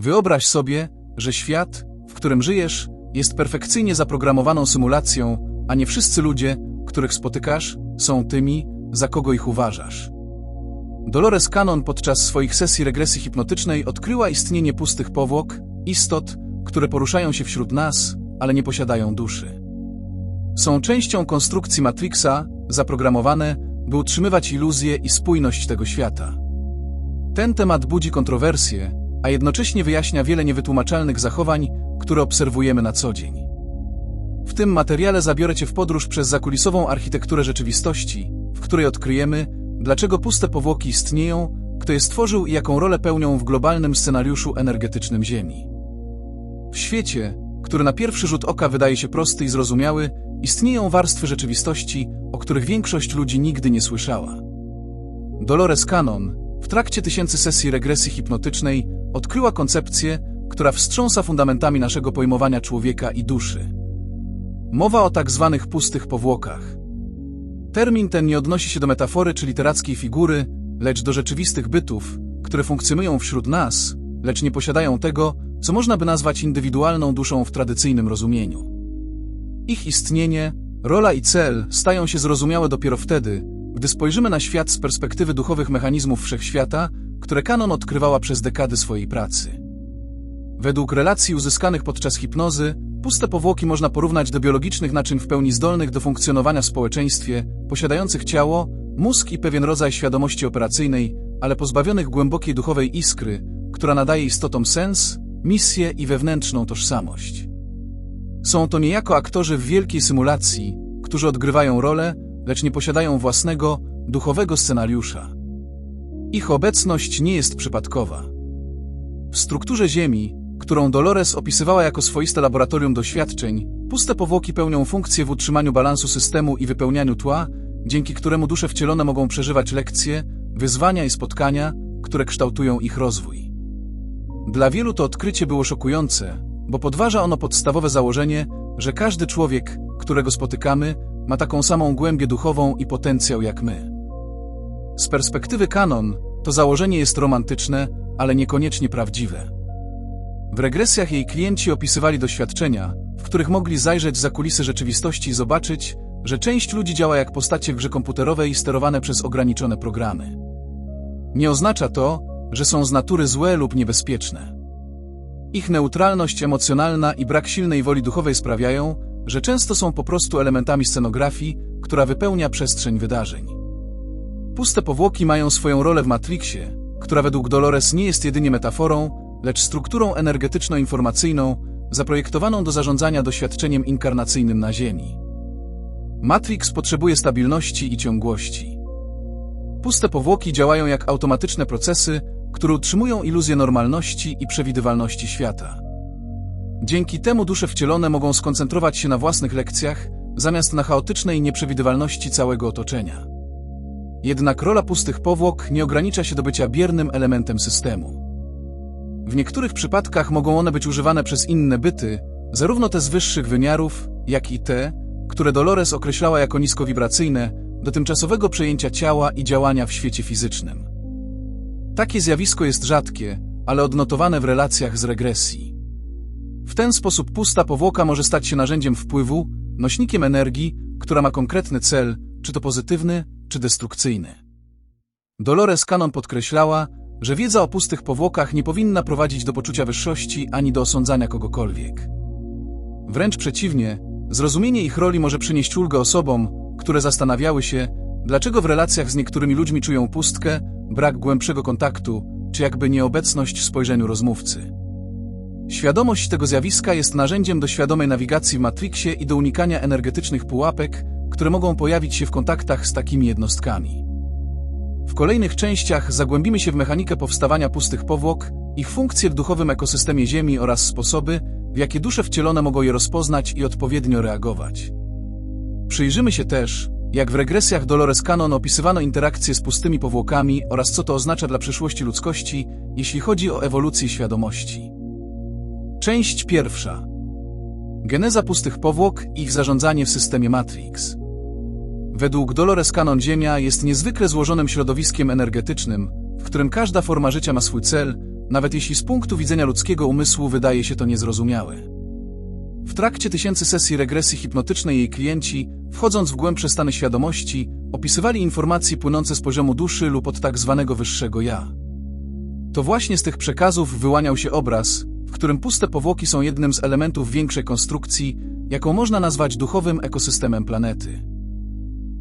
Wyobraź sobie, że świat, w którym żyjesz, jest perfekcyjnie zaprogramowaną symulacją, a nie wszyscy ludzie, których spotykasz, są tymi, za kogo ich uważasz. Dolores Cannon podczas swoich sesji regresji hipnotycznej odkryła istnienie pustych powłok, istot, które poruszają się wśród nas, ale nie posiadają duszy. Są częścią konstrukcji Matrixa, zaprogramowane, by utrzymywać iluzję i spójność tego świata. Ten temat budzi kontrowersje, a jednocześnie wyjaśnia wiele niewytłumaczalnych zachowań, które obserwujemy na co dzień. W tym materiale zabiorę Cię w podróż przez zakulisową architekturę rzeczywistości, w której odkryjemy, dlaczego puste powłoki istnieją, kto je stworzył i jaką rolę pełnią w globalnym scenariuszu energetycznym Ziemi. W świecie, który na pierwszy rzut oka wydaje się prosty i zrozumiały, istnieją warstwy rzeczywistości, o których większość ludzi nigdy nie słyszała. Dolores Cannon, trakcie tysięcy sesji regresji hipnotycznej, odkryła koncepcję, która wstrząsa fundamentami naszego pojmowania człowieka i duszy. Mowa o tak zwanych pustych powłokach. Termin ten nie odnosi się do metafory czy literackiej figury, lecz do rzeczywistych bytów, które funkcjonują wśród nas, lecz nie posiadają tego, co można by nazwać indywidualną duszą w tradycyjnym rozumieniu. Ich istnienie, rola i cel stają się zrozumiałe dopiero wtedy, gdy spojrzymy na świat z perspektywy duchowych mechanizmów wszechświata, które Kanon odkrywała przez dekady swojej pracy. Według relacji uzyskanych podczas hipnozy, puste powłoki można porównać do biologicznych naczyń w pełni zdolnych do funkcjonowania w społeczeństwie, posiadających ciało, mózg i pewien rodzaj świadomości operacyjnej, ale pozbawionych głębokiej duchowej iskry, która nadaje istotom sens, misję i wewnętrzną tożsamość. Są to niejako aktorzy w wielkiej symulacji, którzy odgrywają rolę, lecz nie posiadają własnego, duchowego scenariusza. Ich obecność nie jest przypadkowa. W strukturze Ziemi, którą Dolores opisywała jako swoiste laboratorium doświadczeń, puste powłoki pełnią funkcję w utrzymaniu balansu systemu i wypełnianiu tła, dzięki któremu dusze wcielone mogą przeżywać lekcje, wyzwania i spotkania, które kształtują ich rozwój. Dla wielu to odkrycie było szokujące, bo podważa ono podstawowe założenie, że każdy człowiek, którego spotykamy, ma taką samą głębię duchową i potencjał jak my. Z perspektywy kanon, to założenie jest romantyczne, ale niekoniecznie prawdziwe. W regresjach jej klienci opisywali doświadczenia, w których mogli zajrzeć za kulisy rzeczywistości i zobaczyć, że część ludzi działa jak postacie w grze komputerowej sterowane przez ograniczone programy. Nie oznacza to, że są z natury złe lub niebezpieczne. Ich neutralność emocjonalna i brak silnej woli duchowej sprawiają, że często są po prostu elementami scenografii, która wypełnia przestrzeń wydarzeń. Puste powłoki mają swoją rolę w Matrixie, która według Dolores nie jest jedynie metaforą, lecz strukturą energetyczno-informacyjną zaprojektowaną do zarządzania doświadczeniem inkarnacyjnym na Ziemi. Matrix potrzebuje stabilności i ciągłości. Puste powłoki działają jak automatyczne procesy, które utrzymują iluzję normalności i przewidywalności świata. Dzięki temu dusze wcielone mogą skoncentrować się na własnych lekcjach, zamiast na chaotycznej nieprzewidywalności całego otoczenia. Jednak rola pustych powłok nie ogranicza się do bycia biernym elementem systemu. W niektórych przypadkach mogą one być używane przez inne byty, zarówno te z wyższych wymiarów, jak i te, które Dolores określała jako niskowibracyjne, do tymczasowego przejęcia ciała i działania w świecie fizycznym. Takie zjawisko jest rzadkie, ale odnotowane w relacjach z regresji. W ten sposób pusta powłoka może stać się narzędziem wpływu, nośnikiem energii, która ma konkretny cel, czy to pozytywny, czy destrukcyjny. Dolores Cannon podkreślała, że wiedza o pustych powłokach nie powinna prowadzić do poczucia wyższości ani do osądzania kogokolwiek. Wręcz przeciwnie, zrozumienie ich roli może przynieść ulgę osobom, które zastanawiały się, dlaczego w relacjach z niektórymi ludźmi czują pustkę, brak głębszego kontaktu, czy jakby nieobecność w spojrzeniu rozmówcy. Świadomość tego zjawiska jest narzędziem do świadomej nawigacji w Matrixie i do unikania energetycznych pułapek, które mogą pojawić się w kontaktach z takimi jednostkami. W kolejnych częściach zagłębimy się w mechanikę powstawania pustych powłok, ich funkcje w duchowym ekosystemie Ziemi oraz sposoby, w jakie dusze wcielone mogą je rozpoznać i odpowiednio reagować. Przyjrzymy się też, jak w regresjach Dolores Cannon opisywano interakcje z pustymi powłokami oraz co to oznacza dla przyszłości ludzkości, jeśli chodzi o ewolucję świadomości. Część pierwsza. Geneza pustych powłok i ich zarządzanie w systemie Matrix. Według Dolores Cannon Ziemia jest niezwykle złożonym środowiskiem energetycznym, w którym każda forma życia ma swój cel, nawet jeśli z punktu widzenia ludzkiego umysłu wydaje się to niezrozumiałe. W trakcie tysięcy sesji regresji hipnotycznej jej klienci, wchodząc w głębsze stany świadomości, opisywali informacje płynące z poziomu duszy lub od tak zwanego wyższego ja. To właśnie z tych przekazów wyłaniał się obraz, w którym puste powłoki są jednym z elementów większej konstrukcji, jaką można nazwać duchowym ekosystemem planety.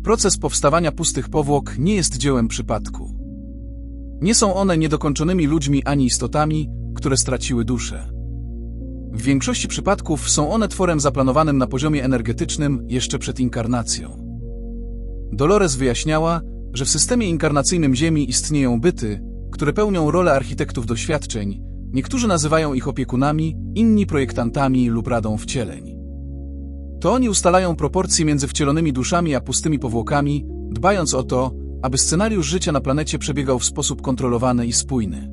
Proces powstawania pustych powłok nie jest dziełem przypadku. Nie są one niedokończonymi ludźmi ani istotami, które straciły duszę. W większości przypadków są one tworem zaplanowanym na poziomie energetycznym jeszcze przed inkarnacją. Dolores wyjaśniała, że w systemie inkarnacyjnym Ziemi istnieją byty, które pełnią rolę architektów doświadczeń, niektórzy nazywają ich opiekunami, inni projektantami lub radą wcieleń. To oni ustalają proporcje między wcielonymi duszami a pustymi powłokami, dbając o to, aby scenariusz życia na planecie przebiegał w sposób kontrolowany i spójny.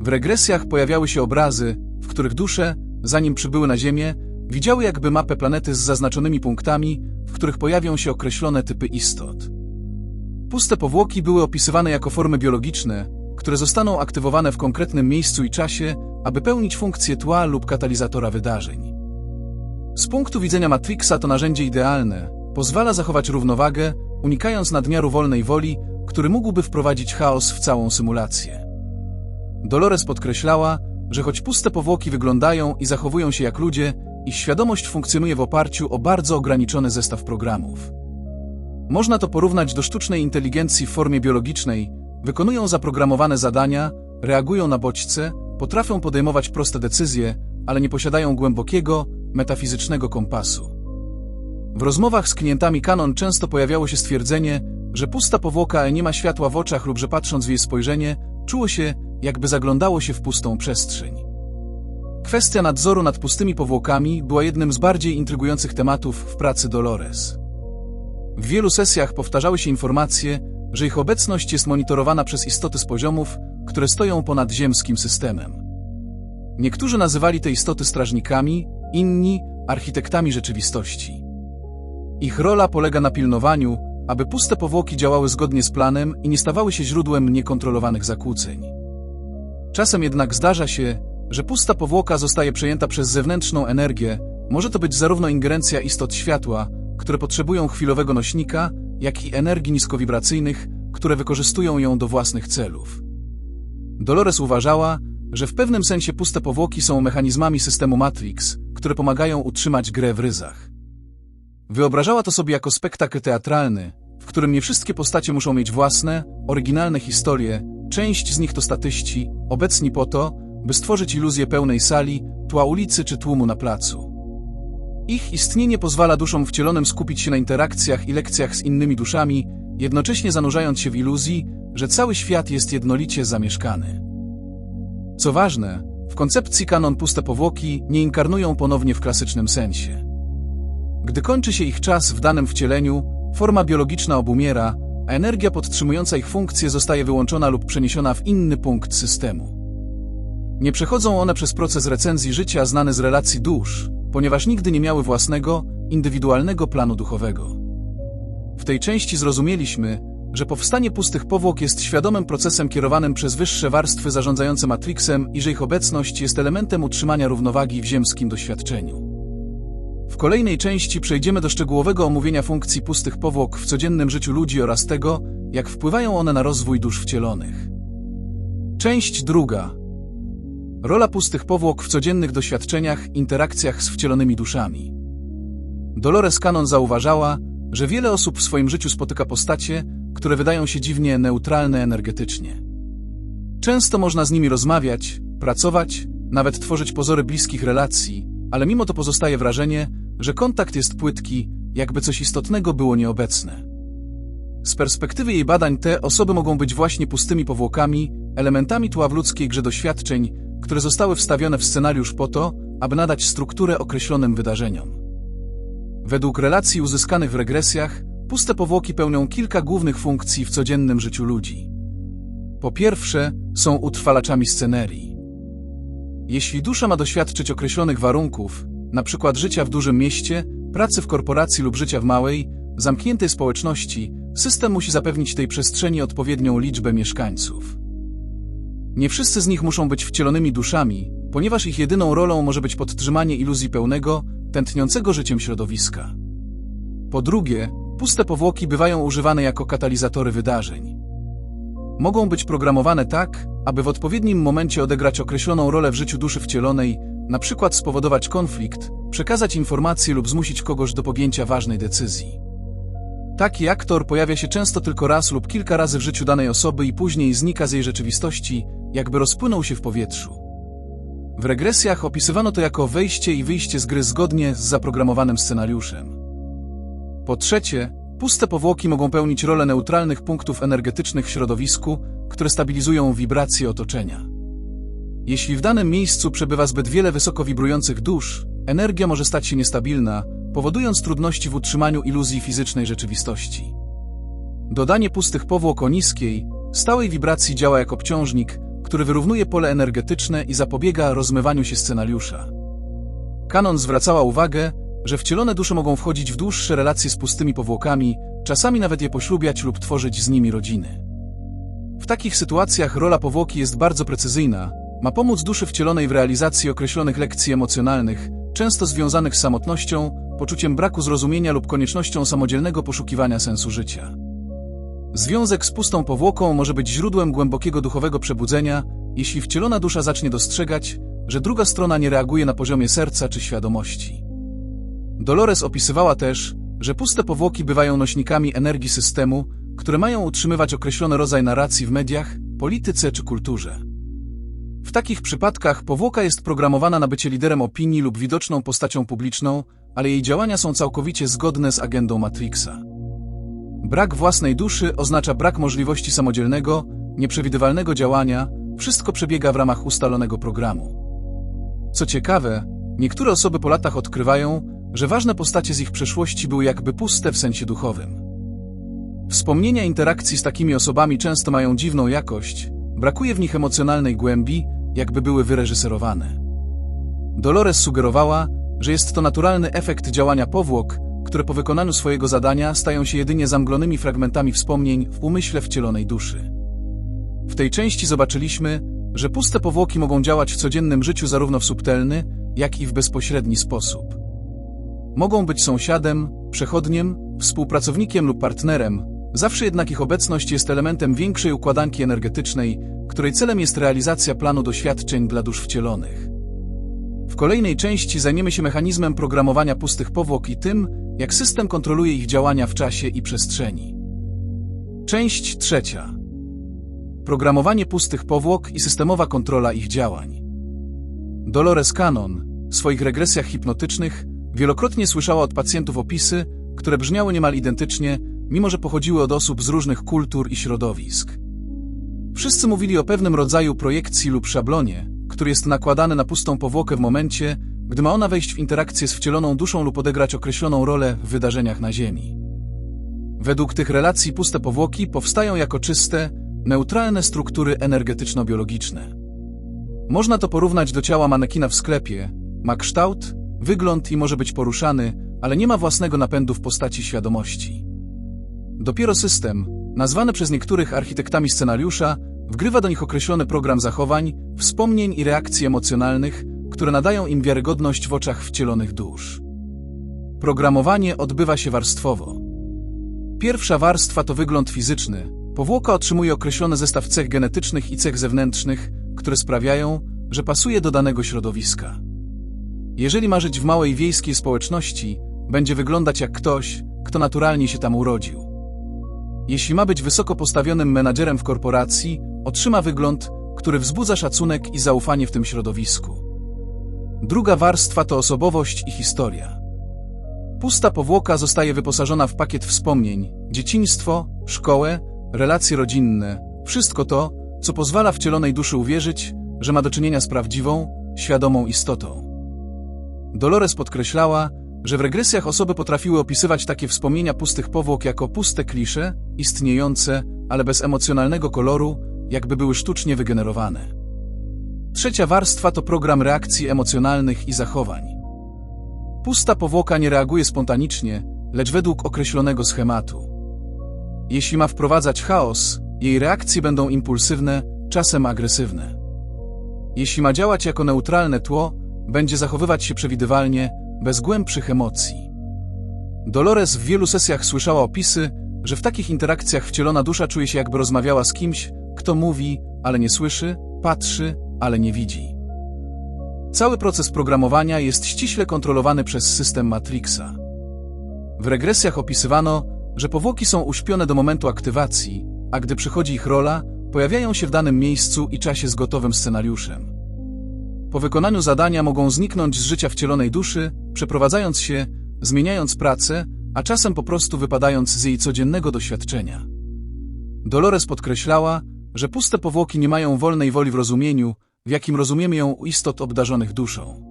W regresjach pojawiały się obrazy, w których dusze, zanim przybyły na Ziemię, widziały jakby mapę planety z zaznaczonymi punktami, w których pojawią się określone typy istot. Puste powłoki były opisywane jako formy biologiczne, które zostaną aktywowane w konkretnym miejscu i czasie, aby pełnić funkcję tła lub katalizatora wydarzeń. Z punktu widzenia Matrixa to narzędzie idealne, pozwala zachować równowagę, unikając nadmiaru wolnej woli, który mógłby wprowadzić chaos w całą symulację. Dolores podkreślała, że choć puste powłoki wyglądają i zachowują się jak ludzie, ich świadomość funkcjonuje w oparciu o bardzo ograniczony zestaw programów. Można to porównać do sztucznej inteligencji w formie biologicznej, wykonują zaprogramowane zadania, reagują na bodźce, potrafią podejmować proste decyzje, ale nie posiadają głębokiego, metafizycznego kompasu. W rozmowach z klientami Canon często pojawiało się stwierdzenie, że pusta powłoka nie ma światła w oczach lub że patrząc w jej spojrzenie, czuło się, jakby zaglądało się w pustą przestrzeń. Kwestia nadzoru nad pustymi powłokami była jednym z bardziej intrygujących tematów w pracy Dolores. W wielu sesjach powtarzały się informacje, że ich obecność jest monitorowana przez istoty z poziomów, które stoją ponad ziemskim systemem. Niektórzy nazywali te istoty strażnikami, inni architektami rzeczywistości. Ich rola polega na pilnowaniu, aby puste powłoki działały zgodnie z planem i nie stawały się źródłem niekontrolowanych zakłóceń. Czasem jednak zdarza się, że pusta powłoka zostaje przejęta przez zewnętrzną energię, może to być zarówno ingerencja istot światła, które potrzebują chwilowego nośnika, jak i energii niskowibracyjnych, które wykorzystują ją do własnych celów. Dolores uważała, że w pewnym sensie puste powłoki są mechanizmami systemu Matrix, które pomagają utrzymać grę w ryzach. Wyobrażała to sobie jako spektakl teatralny, w którym nie wszystkie postacie muszą mieć własne, oryginalne historie, część z nich to statyści, obecni po to, by stworzyć iluzję pełnej sali, tła ulicy czy tłumu na placu. Ich istnienie pozwala duszom wcielonym skupić się na interakcjach i lekcjach z innymi duszami, jednocześnie zanurzając się w iluzji, że cały świat jest jednolicie zamieszkany. Co ważne, w koncepcji kanon puste powłoki nie inkarnują ponownie w klasycznym sensie. Gdy kończy się ich czas w danym wcieleniu, forma biologiczna obumiera, a energia podtrzymująca ich funkcję zostaje wyłączona lub przeniesiona w inny punkt systemu. Nie przechodzą one przez proces recenzji życia znany z relacji dusz, ponieważ nigdy nie miały własnego, indywidualnego planu duchowego. W tej części zrozumieliśmy, że powstanie pustych powłok jest świadomym procesem kierowanym przez wyższe warstwy zarządzające Matrixem i że ich obecność jest elementem utrzymania równowagi w ziemskim doświadczeniu. W kolejnej części przejdziemy do szczegółowego omówienia funkcji pustych powłok w codziennym życiu ludzi oraz tego, jak wpływają one na rozwój dusz wcielonych. Część druga. Rola pustych powłok w codziennych doświadczeniach, interakcjach z wcielonymi duszami. Dolores Cannon zauważała, że wiele osób w swoim życiu spotyka postacie, które wydają się dziwnie neutralne energetycznie. Często można z nimi rozmawiać, pracować, nawet tworzyć pozory bliskich relacji, ale mimo to pozostaje wrażenie, że kontakt jest płytki, jakby coś istotnego było nieobecne. Z perspektywy jej badań te osoby mogą być właśnie pustymi powłokami, elementami tła w ludzkiej grze doświadczeń, które zostały wstawione w scenariusz po to, aby nadać strukturę określonym wydarzeniom. Według relacji uzyskanych w regresjach, puste powłoki pełnią kilka głównych funkcji w codziennym życiu ludzi. Po pierwsze, są utrwalaczami scenerii. Jeśli dusza ma doświadczyć określonych warunków, np. życia w dużym mieście, pracy w korporacji lub życia w małej, zamkniętej społeczności, system musi zapewnić tej przestrzeni odpowiednią liczbę mieszkańców. Nie wszyscy z nich muszą być wcielonymi duszami, ponieważ ich jedyną rolą może być podtrzymanie iluzji pełnego, tętniącego życiem środowiska. Po drugie, puste powłoki bywają używane jako katalizatory wydarzeń. Mogą być programowane tak, aby w odpowiednim momencie odegrać określoną rolę w życiu duszy wcielonej, na przykład spowodować konflikt, przekazać informacje lub zmusić kogoś do podjęcia ważnej decyzji. Taki aktor pojawia się często tylko raz lub kilka razy w życiu danej osoby i później znika z jej rzeczywistości, jakby rozpłynął się w powietrzu. W regresjach opisywano to jako wejście i wyjście z gry zgodnie z zaprogramowanym scenariuszem. Po trzecie, puste powłoki mogą pełnić rolę neutralnych punktów energetycznych w środowisku, które stabilizują wibracje otoczenia. Jeśli w danym miejscu przebywa zbyt wiele wysoko wibrujących dusz, energia może stać się niestabilna, powodując trudności w utrzymaniu iluzji fizycznej rzeczywistości. Dodanie pustych powłok o niskiej, stałej wibracji działa jak obciążnik, który wyrównuje pole energetyczne i zapobiega rozmywaniu się scenariusza. Kanon zwracała uwagę, że wcielone dusze mogą wchodzić w dłuższe relacje z pustymi powłokami, czasami nawet je poślubiać lub tworzyć z nimi rodziny. W takich sytuacjach rola powłoki jest bardzo precyzyjna, ma pomóc duszy wcielonej w realizacji określonych lekcji emocjonalnych, często związanych z samotnością, poczuciem braku zrozumienia lub koniecznością samodzielnego poszukiwania sensu życia. Związek z pustą powłoką może być źródłem głębokiego duchowego przebudzenia, jeśli wcielona dusza zacznie dostrzegać, że druga strona nie reaguje na poziomie serca czy świadomości. Dolores opisywała też, że puste powłoki bywają nośnikami energii systemu, które mają utrzymywać określony rodzaj narracji w mediach, polityce czy kulturze. W takich przypadkach powłoka jest programowana na bycie liderem opinii lub widoczną postacią publiczną, ale jej działania są całkowicie zgodne z agendą Matrixa. Brak własnej duszy oznacza brak możliwości samodzielnego, nieprzewidywalnego działania, wszystko przebiega w ramach ustalonego programu. Co ciekawe, niektóre osoby po latach odkrywają, że ważne postacie z ich przeszłości były jakby puste w sensie duchowym. Wspomnienia interakcji z takimi osobami często mają dziwną jakość, brakuje w nich emocjonalnej głębi, jakby były wyreżyserowane. Dolores sugerowała, że jest to naturalny efekt działania powłok, które po wykonaniu swojego zadania stają się jedynie zamglonymi fragmentami wspomnień w umyśle wcielonej duszy. W tej części zobaczyliśmy, że puste powłoki mogą działać w codziennym życiu zarówno w subtelny, jak i w bezpośredni sposób. Mogą być sąsiadem, przechodniem, współpracownikiem lub partnerem, zawsze jednak ich obecność jest elementem większej układanki energetycznej, której celem jest realizacja planu doświadczeń dla dusz wcielonych. W kolejnej części zajmiemy się mechanizmem programowania pustych powłok i tym, jak system kontroluje ich działania w czasie i przestrzeni. Część trzecia. Programowanie pustych powłok i systemowa kontrola ich działań. Dolores Cannon w swoich regresjach hipnotycznych wielokrotnie słyszała od pacjentów opisy, które brzmiały niemal identycznie, mimo że pochodziły od osób z różnych kultur i środowisk. Wszyscy mówili o pewnym rodzaju projekcji lub szablonie, który jest nakładany na pustą powłokę w momencie, gdy ma ona wejść w interakcję z wcieloną duszą lub odegrać określoną rolę w wydarzeniach na Ziemi. Według tych relacji puste powłoki powstają jako czyste, neutralne struktury energetyczno-biologiczne. Można to porównać do ciała manekina w sklepie. Ma kształt, wygląd i może być poruszany, ale nie ma własnego napędu w postaci świadomości. Dopiero system, nazwany przez niektórych architektami scenariusza, wgrywa do nich określony program zachowań, wspomnień i reakcji emocjonalnych, które nadają im wiarygodność w oczach wcielonych dusz. Programowanie odbywa się warstwowo. Pierwsza warstwa to wygląd fizyczny. Powłoka otrzymuje określony zestaw cech genetycznych i cech zewnętrznych, które sprawiają, że pasuje do danego środowiska. Jeżeli ma żyć w małej wiejskiej społeczności, będzie wyglądać jak ktoś, kto naturalnie się tam urodził. Jeśli ma być wysoko postawionym menadżerem w korporacji, otrzyma wygląd, który wzbudza szacunek i zaufanie w tym środowisku. Druga warstwa to osobowość i historia. Pusta powłoka zostaje wyposażona w pakiet wspomnień, dzieciństwo, szkołę, relacje rodzinne, wszystko to, co pozwala wcielonej duszy uwierzyć, że ma do czynienia z prawdziwą, świadomą istotą. Dolores podkreślała, że w regresjach osoby potrafiły opisywać takie wspomnienia pustych powłok jako puste klisze, istniejące, ale bez emocjonalnego koloru, jakby były sztucznie wygenerowane. Trzecia warstwa to program reakcji emocjonalnych i zachowań. Pusta powłoka nie reaguje spontanicznie, lecz według określonego schematu. Jeśli ma wprowadzać chaos, jej reakcje będą impulsywne, czasem agresywne. Jeśli ma działać jako neutralne tło, będzie zachowywać się przewidywalnie, bez głębszych emocji. Dolores w wielu sesjach słyszała opisy, że w takich interakcjach wcielona dusza czuje się jakby rozmawiała z kimś, kto mówi, ale nie słyszy, patrzy, ale nie widzi. Cały proces programowania jest ściśle kontrolowany przez system Matrixa. W regresjach opisywano, że powłoki są uśpione do momentu aktywacji, a gdy przychodzi ich rola, pojawiają się w danym miejscu i czasie z gotowym scenariuszem. Po wykonaniu zadania mogą zniknąć z życia wcielonej duszy, przeprowadzając się, zmieniając pracę, a czasem po prostu wypadając z jej codziennego doświadczenia. Dolores podkreślała, że puste powłoki nie mają wolnej woli w rozumieniu, w jakim rozumiemy ją u istot obdarzonych duszą.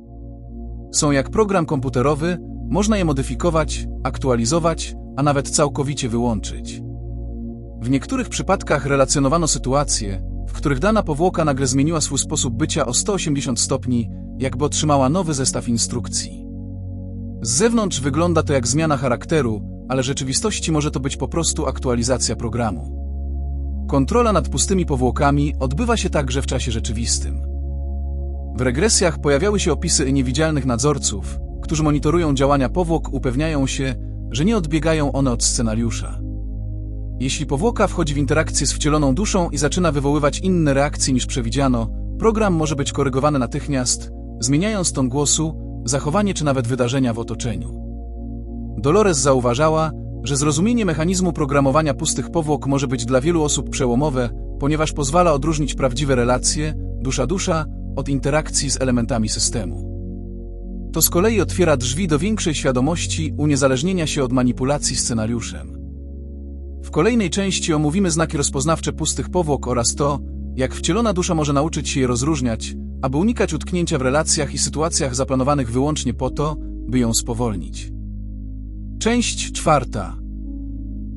Są jak program komputerowy, można je modyfikować, aktualizować, a nawet całkowicie wyłączyć. W niektórych przypadkach relacjonowano sytuacje, w których dana powłoka nagle zmieniła swój sposób bycia o 180 stopni, jakby otrzymała nowy zestaw instrukcji. Z zewnątrz wygląda to jak zmiana charakteru, ale w rzeczywistości może to być po prostu aktualizacja programu. Kontrola nad pustymi powłokami odbywa się także w czasie rzeczywistym. W regresjach pojawiały się opisy niewidzialnych nadzorców, którzy monitorują działania powłok, upewniają się, że nie odbiegają one od scenariusza. Jeśli powłoka wchodzi w interakcję z wcieloną duszą i zaczyna wywoływać inne reakcje niż przewidziano, program może być korygowany natychmiast, zmieniając ton głosu, zachowanie czy nawet wydarzenia w otoczeniu. Dolores zauważała, że zrozumienie mechanizmu programowania pustych powłok może być dla wielu osób przełomowe, ponieważ pozwala odróżnić prawdziwe relacje, dusza-dusza, od interakcji z elementami systemu. To z kolei otwiera drzwi do większej świadomości uniezależnienia się od manipulacji scenariuszem. W kolejnej części omówimy znaki rozpoznawcze pustych powłok oraz to, jak wcielona dusza może nauczyć się je rozróżniać, aby unikać utknięcia w relacjach i sytuacjach zaplanowanych wyłącznie po to, by ją spowolnić. Część czwarta.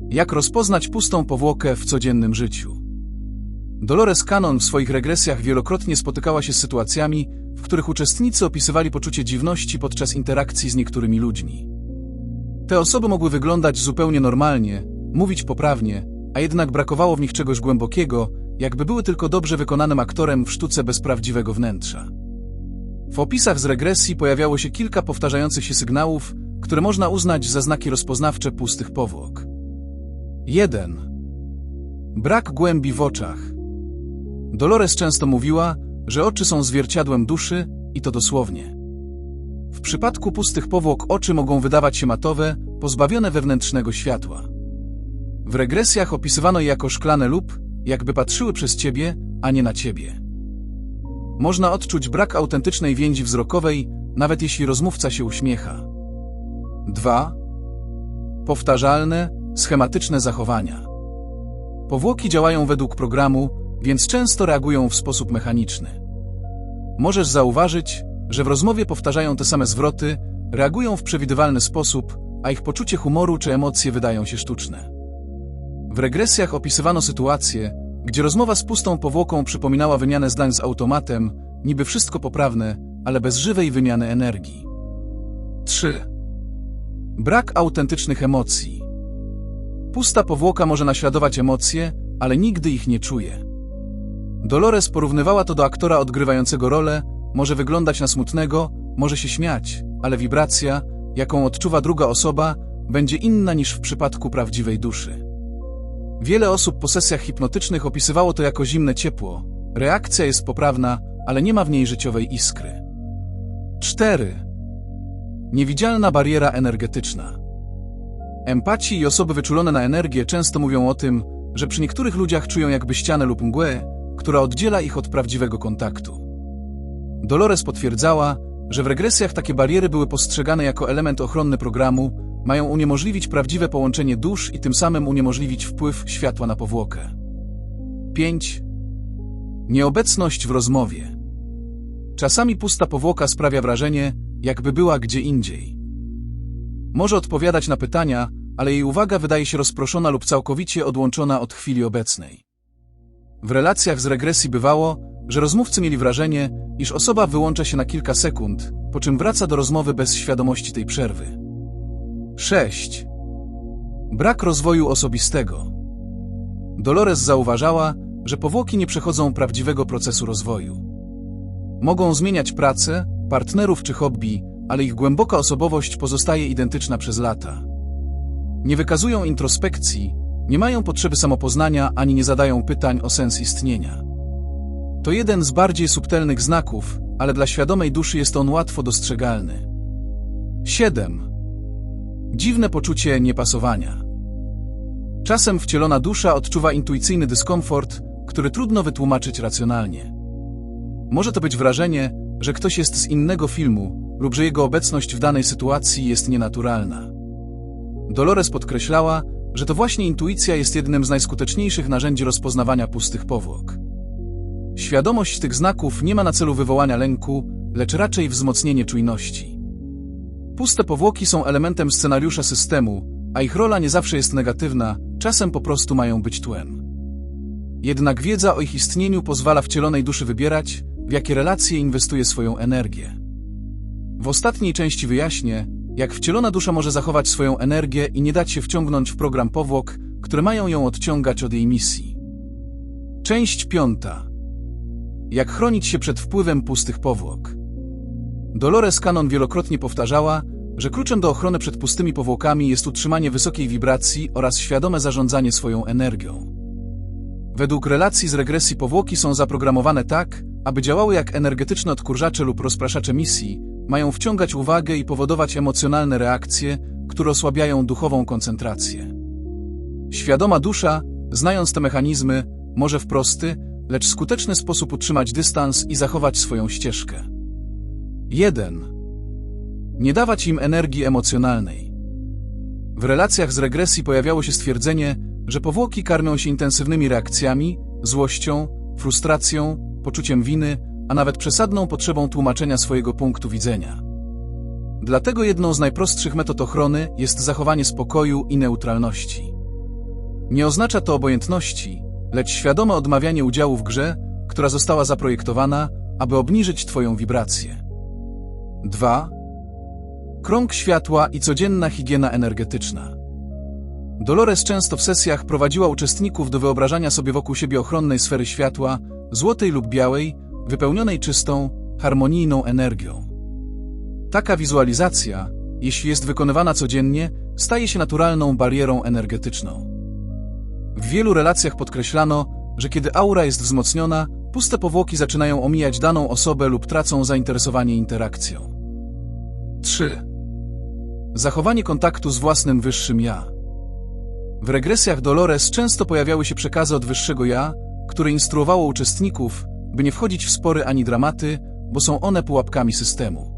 Jak rozpoznać pustą powłokę w codziennym życiu? Dolores Cannon w swoich regresjach wielokrotnie spotykała się z sytuacjami, w których uczestnicy opisywali poczucie dziwności podczas interakcji z niektórymi ludźmi. Te osoby mogły wyglądać zupełnie normalnie, mówić poprawnie, a jednak brakowało w nich czegoś głębokiego, jakby były tylko dobrze wykonanym aktorem w sztuce bez prawdziwego wnętrza. W opisach z regresji pojawiało się kilka powtarzających się sygnałów, które można uznać za znaki rozpoznawcze pustych powłok. 1. Brak głębi w oczach. Dolores często mówiła, że oczy są zwierciadłem duszy i to dosłownie. W przypadku pustych powłok oczy mogą wydawać się matowe, pozbawione wewnętrznego światła. W regresjach opisywano je jako szklane lub, jakby patrzyły przez ciebie, a nie na ciebie. Można odczuć brak autentycznej więzi wzrokowej, nawet jeśli rozmówca się uśmiecha. 2. Powtarzalne, schematyczne zachowania. Powłoki działają według programu, więc często reagują w sposób mechaniczny. Możesz zauważyć, że w rozmowie powtarzają te same zwroty, reagują w przewidywalny sposób, a ich poczucie humoru czy emocje wydają się sztuczne. W regresjach opisywano sytuacje, gdzie rozmowa z pustą powłoką przypominała wymianę zdań z automatem, niby wszystko poprawne, ale bez żywej wymiany energii. 3. Brak autentycznych emocji. Pusta powłoka może naśladować emocje, ale nigdy ich nie czuje. Dolores porównywała to do aktora odgrywającego rolę, może wyglądać na smutnego, może się śmiać, ale wibracja, jaką odczuwa druga osoba, będzie inna niż w przypadku prawdziwej duszy. Wiele osób po sesjach hipnotycznych opisywało to jako zimne ciepło. Reakcja jest poprawna, ale nie ma w niej życiowej iskry. 4. Niewidzialna bariera energetyczna. Empaci i osoby wyczulone na energię często mówią o tym, że przy niektórych ludziach czują jakby ścianę lub mgłę, która oddziela ich od prawdziwego kontaktu. Dolores potwierdzała, że w regresjach takie bariery były postrzegane jako element ochronny programu, mają uniemożliwić prawdziwe połączenie dusz i tym samym uniemożliwić wpływ światła na powłokę. 5. Nieobecność w rozmowie. Czasami pusta powłoka sprawia wrażenie, jakby była gdzie indziej. Może odpowiadać na pytania, ale jej uwaga wydaje się rozproszona lub całkowicie odłączona od chwili obecnej. W relacjach z regresji bywało, że rozmówcy mieli wrażenie, iż osoba wyłącza się na kilka sekund, po czym wraca do rozmowy bez świadomości tej przerwy. 6. Brak rozwoju osobistego. Dolores zauważała, że powłoki nie przechodzą prawdziwego procesu rozwoju. Mogą zmieniać pracę, partnerów czy hobby, ale ich głęboka osobowość pozostaje identyczna przez lata. Nie wykazują introspekcji, nie mają potrzeby samopoznania ani nie zadają pytań o sens istnienia. To jeden z bardziej subtelnych znaków, ale dla świadomej duszy jest on łatwo dostrzegalny. 7. Dziwne poczucie niepasowania. Czasem wcielona dusza odczuwa intuicyjny dyskomfort, który trudno wytłumaczyć racjonalnie. Może to być wrażenie, że ktoś jest z innego filmu lub że jego obecność w danej sytuacji jest nienaturalna. Dolores podkreślała, że to właśnie intuicja jest jednym z najskuteczniejszych narzędzi rozpoznawania pustych powłok. Świadomość tych znaków nie ma na celu wywołania lęku, lecz raczej wzmocnienie czujności. Puste powłoki są elementem scenariusza systemu, a ich rola nie zawsze jest negatywna, czasem po prostu mają być tłem. Jednak wiedza o ich istnieniu pozwala wcielonej duszy wybierać, w jakie relacje inwestuje swoją energię. W ostatniej części wyjaśnię, jak wcielona dusza może zachować swoją energię i nie dać się wciągnąć w program powłok, które mają ją odciągać od jej misji. Część piąta. Jak chronić się przed wpływem pustych powłok. Dolores Cannon wielokrotnie powtarzała, że kluczem do ochrony przed pustymi powłokami jest utrzymanie wysokiej wibracji oraz świadome zarządzanie swoją energią. Według relacji z regresji powłoki są zaprogramowane tak, aby działały jak energetyczne odkurzacze lub rozpraszacze misji, mają wciągać uwagę i powodować emocjonalne reakcje, które osłabiają duchową koncentrację. Świadoma dusza, znając te mechanizmy, może w prosty, lecz skuteczny sposób utrzymać dystans i zachować swoją ścieżkę. 1. Nie dawać im energii emocjonalnej. W relacjach z regresji pojawiało się stwierdzenie, że powłoki karmią się intensywnymi reakcjami, złością, frustracją, poczuciem winy, a nawet przesadną potrzebą tłumaczenia swojego punktu widzenia. Dlatego jedną z najprostszych metod ochrony jest zachowanie spokoju i neutralności. Nie oznacza to obojętności, lecz świadome odmawianie udziału w grze, która została zaprojektowana, aby obniżyć Twoją wibrację. 2. Krąg światła i codzienna higiena energetyczna. Dolores często w sesjach prowadziła uczestników do wyobrażania sobie wokół siebie ochronnej sfery światła, złotej lub białej, wypełnionej czystą, harmonijną energią. Taka wizualizacja, jeśli jest wykonywana codziennie, staje się naturalną barierą energetyczną. W wielu relacjach podkreślano, że kiedy aura jest wzmocniona, puste powłoki zaczynają omijać daną osobę lub tracą zainteresowanie interakcją. 3. Zachowanie kontaktu z własnym wyższym ja. W regresjach Dolores często pojawiały się przekazy od wyższego ja, które instruowało uczestników, by nie wchodzić w spory ani dramaty, bo są one pułapkami systemu.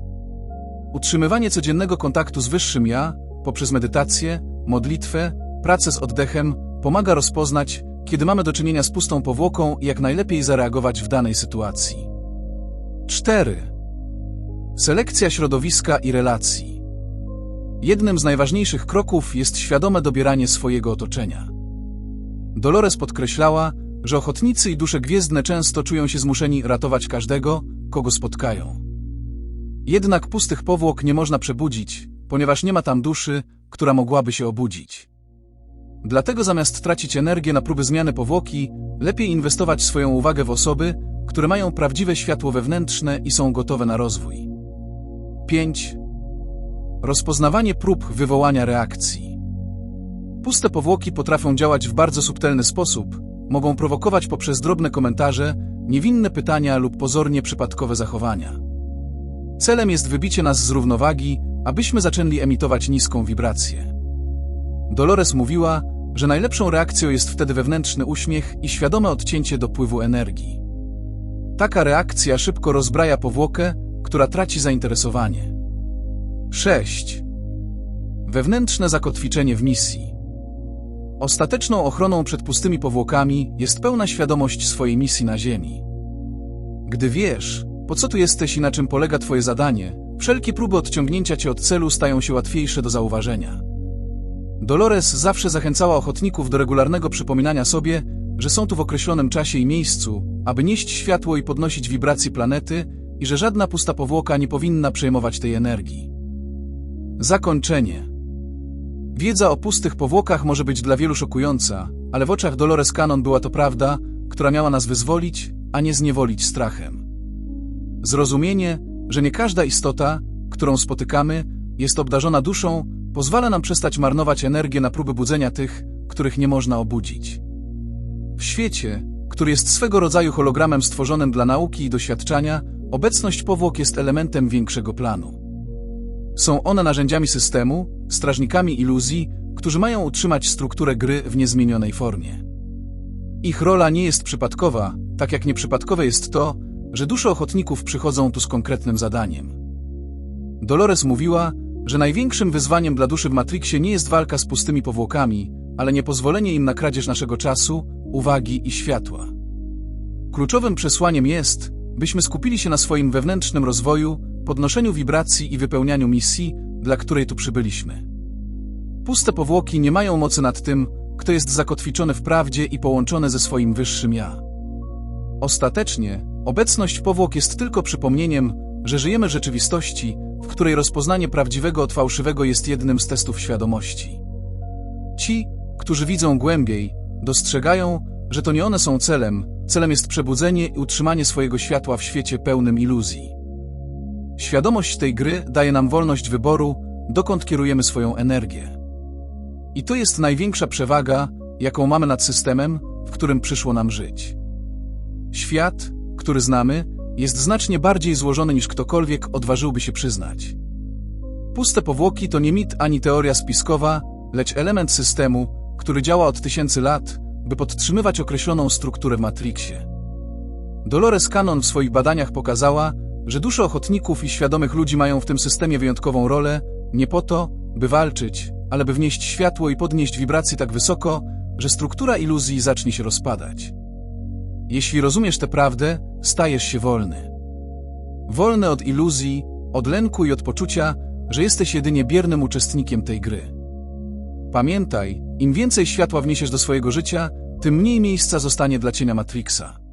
Utrzymywanie codziennego kontaktu z wyższym ja, poprzez medytację, modlitwę, pracę z oddechem, pomaga rozpoznać, kiedy mamy do czynienia z pustą powłoką i jak najlepiej zareagować w danej sytuacji. 4. Selekcja środowiska i relacji. Jednym z najważniejszych kroków jest świadome dobieranie swojego otoczenia. Dolores podkreślała, że ochotnicy i dusze gwiezdne często czują się zmuszeni ratować każdego, kogo spotkają. Jednak pustych powłok nie można przebudzić, ponieważ nie ma tam duszy, która mogłaby się obudzić. Dlatego zamiast tracić energię na próby zmiany powłoki, lepiej inwestować swoją uwagę w osoby, które mają prawdziwe światło wewnętrzne i są gotowe na rozwój. 5. Rozpoznawanie prób wywołania reakcji. Puste powłoki potrafią działać w bardzo subtelny sposób, mogą prowokować poprzez drobne komentarze, niewinne pytania lub pozornie przypadkowe zachowania. Celem jest wybicie nas z równowagi, abyśmy zaczęli emitować niską wibrację. Dolores mówiła, że najlepszą reakcją jest wtedy wewnętrzny uśmiech i świadome odcięcie dopływu energii. Taka reakcja szybko rozbraja powłokę, która traci zainteresowanie. 6. Wewnętrzne zakotwiczenie w misji. Ostateczną ochroną przed pustymi powłokami jest pełna świadomość swojej misji na Ziemi. Gdy wiesz, po co tu jesteś i na czym polega Twoje zadanie, wszelkie próby odciągnięcia Cię od celu stają się łatwiejsze do zauważenia. Dolores zawsze zachęcała ochotników do regularnego przypominania sobie, że są tu w określonym czasie i miejscu, aby nieść światło i podnosić wibracje planety i że żadna pusta powłoka nie powinna przejmować tej energii. Zakończenie. Wiedza o pustych powłokach może być dla wielu szokująca, ale w oczach Dolores Cannon była to prawda, która miała nas wyzwolić, a nie zniewolić strachem. Zrozumienie, że nie każda istota, którą spotykamy, jest obdarzona duszą, pozwala nam przestać marnować energię na próby budzenia tych, których nie można obudzić. W świecie, który jest swego rodzaju hologramem stworzonym dla nauki i doświadczania, obecność powłok jest elementem większego planu. Są one narzędziami systemu, strażnikami iluzji, którzy mają utrzymać strukturę gry w niezmienionej formie. Ich rola nie jest przypadkowa, tak jak nieprzypadkowe jest to, że dusze ochotników przychodzą tu z konkretnym zadaniem. Dolores mówiła, że największym wyzwaniem dla duszy w Matrixie nie jest walka z pustymi powłokami, ale niepozwolenie im na kradzież naszego czasu, uwagi i światła. Kluczowym przesłaniem jest, byśmy skupili się na swoim wewnętrznym rozwoju, podnoszeniu wibracji i wypełnianiu misji, dla której tu przybyliśmy. Puste powłoki nie mają mocy nad tym, kto jest zakotwiczony w prawdzie i połączony ze swoim wyższym ja. Ostatecznie, obecność powłok jest tylko przypomnieniem, że żyjemy rzeczywistości, w której rozpoznanie prawdziwego od fałszywego jest jednym z testów świadomości. Ci, którzy widzą głębiej, dostrzegają, że to nie one są celem, celem jest przebudzenie i utrzymanie swojego światła w świecie pełnym iluzji. Świadomość tej gry daje nam wolność wyboru, dokąd kierujemy swoją energię. I to jest największa przewaga, jaką mamy nad systemem, w którym przyszło nam żyć. Świat, który znamy, jest znacznie bardziej złożony niż ktokolwiek odważyłby się przyznać. Puste powłoki to nie mit ani teoria spiskowa, lecz element systemu, który działa od tysięcy lat, by podtrzymywać określoną strukturę w Matrixie. Dolores Cannon w swoich badaniach pokazała, że dusze ochotników i świadomych ludzi mają w tym systemie wyjątkową rolę, nie po to, by walczyć, ale by wnieść światło i podnieść wibracje tak wysoko, że struktura iluzji zacznie się rozpadać. Jeśli rozumiesz tę prawdę, stajesz się wolny. Wolny od iluzji, od lęku i od poczucia, że jesteś jedynie biernym uczestnikiem tej gry. Pamiętaj, im więcej światła wniesiesz do swojego życia, tym mniej miejsca zostanie dla cienia Matrixa.